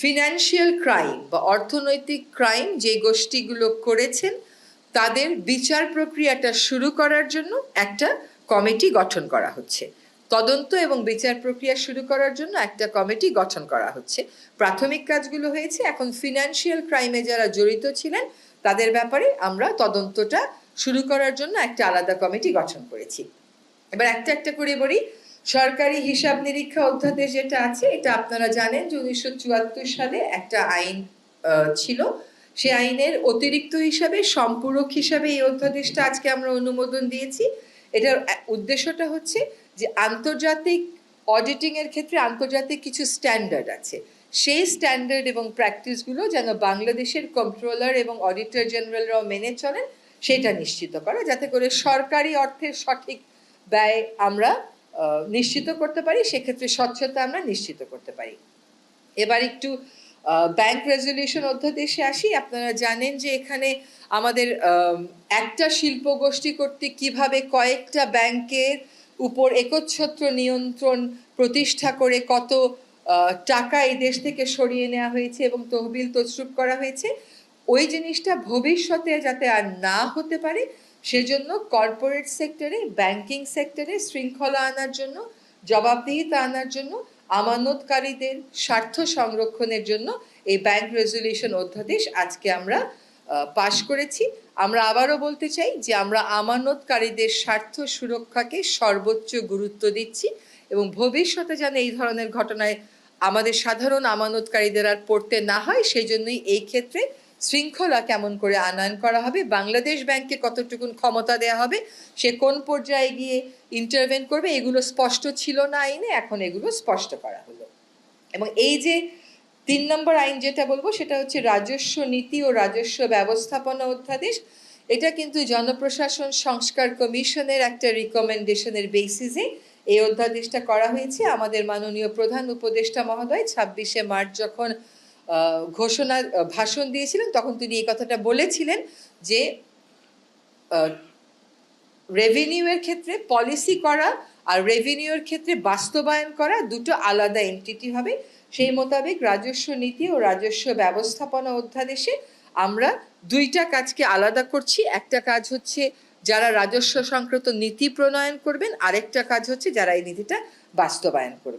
Financial crime বা অর্থনৈতিক crime যে গোষ্ঠীগুলো করেছেন, তাদের বিচার প্রক্রিয়াটা শুরু করার জন্য একটা কমিটি গঠন করা হচ্ছে। তদন্ত এবং বিচার প্রক্রিয়া শুরু করার জন্য একটা কমিটি গঠন করা হচ্ছে। প্রাথমিক কাজগুলো হয়েছে, এখন ফিনান্সিয়াল ক্রাইমে যারা জড়িত ছিলেন, তাদের ব্যাপারে আমরা তদন্তটা শুরু করার জন্য একটা আলাদা কমিটি গঠন করেছি। এবার একটা একটা করে বলি সরকারি হিসাব নিরীক্ষা অধ্যাদেশ যেটা আছে, এটা আপনারা জানেন যে উনিশশো চুয়াত্তর সালে একটা আইন ছিল। সে আইনের অতিরিক্ত হিসাবে, সম্পূরক হিসাবে এই অধ্যাদেশটা আজকে আমরা অনুমোদন দিয়েছি। এটার উদ্দেশ্যটা হচ্ছে যে আন্তর্জাতিক অডিটিং এর ক্ষেত্রে আন্তর্জাতিক কিছু স্ট্যান্ডার্ড আছে। সেই স্ট্যান্ডার্ড এবং প্র্যাকটিসগুলো যেন বাংলাদেশের কন্ট্রোলার এবং অডিটর জেনারেলরাও মেনে চলেন, সেটা নিশ্চিত করা, যাতে করে সরকারি অর্থের সঠিক ব্যয় আমরা নিশ্চিত করতে পারি, সেক্ষেত্রে স্বচ্ছতা আমরা নিশ্চিত করতে পারি। এবার একটু ব্যাংক রেজলিউশন অধ্যাদেশে আসি। আপনারা জানেন যে এখানে আমাদের একটা শিল্প গোষ্ঠী কর্তৃক কীভাবে কয়েকটা ব্যাংকের উপর একচ্ছত্র নিয়ন্ত্রণ প্রতিষ্ঠা করে কত টাকা এই দেশ থেকে সরিয়ে নেওয়া হয়েছে এবং তহবিল তছরুপ করা হয়েছে, ওই জিনিসটা ভবিষ্যতে যাতে আর না হতে পারে সেজন্য কর্পোরেট সেক্টরে ব্যাংকিং সেক্টরে শৃঙ্খলা আনার জন্য, জবাবদিহিতা আনার জন্য, আমানতকারীদের স্বার্থ সংরক্ষণের জন্য এই ব্যাংক রেজলিউশন অধ্যাদেশ আজকে আমরা পাশ করেছি। আমরা আবারও বলতে চাই যে আমরা আমানতকারীদের স্বার্থ সুরক্ষাকে সর্বোচ্চ গুরুত্ব দিচ্ছি এবং ভবিষ্যতে যেন এই ধরনের ঘটনায় আমাদের সাধারণ আমানতকারীদের আর পড়তে না হয়, সেই জন্যই এই ক্ষেত্রে শৃঙ্খলা কেমন করে আনয়ন করা হবে, বাংলাদেশ ব্যাংকে কতটুকুন ক্ষমতা দেওয়া হবে, সে কোন পর্যায়ে গিয়ে ইন্টারভেন করবে, এগুলো স্পষ্ট ছিল না আইনে, এখন এগুলো স্পষ্ট করা হলো। এবং এই যে তিন নম্বর আইন যেটা বলব, সেটা হচ্ছে রাজস্ব নীতি ও রাজস্ব ব্যবস্থাপনা অধ্যাদেশ। এটা কিন্তু জনপ্রশাসন সংস্কার কমিশনের একটা রিকমেন্ডেশনের বেসিসে এই অধ্যাদেশটা করা হয়েছে। আমাদের মাননীয় প্রধান উপদেষ্টা মহোদয় ছাব্বিশে মার্চ যখন ঘোষণা ভাষণ দিয়েছিলেন। তখন তিনি এই কথাটা বলেছিলেন যে রেভিনিউয়ের ক্ষেত্রে পলিসি করা আর রেভিনিউয়ের ক্ষেত্রে বাস্তবায়ন করা দুটো আলাদা এন্টিটি হবে। সেই মোতাবেক রাজস্ব নীতি ও রাজস্ব ব্যবস্থাপনা অধ্যাদেশে আমরা দুইটা কাজকে আলাদা করছি। একটা কাজ হচ্ছে যারা রাজস্ব সংক্রান্ত নীতি প্রণয়ন করবেন, আরেকটা কাজ হচ্ছে যারা এই নীতিটা বাস্তবায়ন করবেন।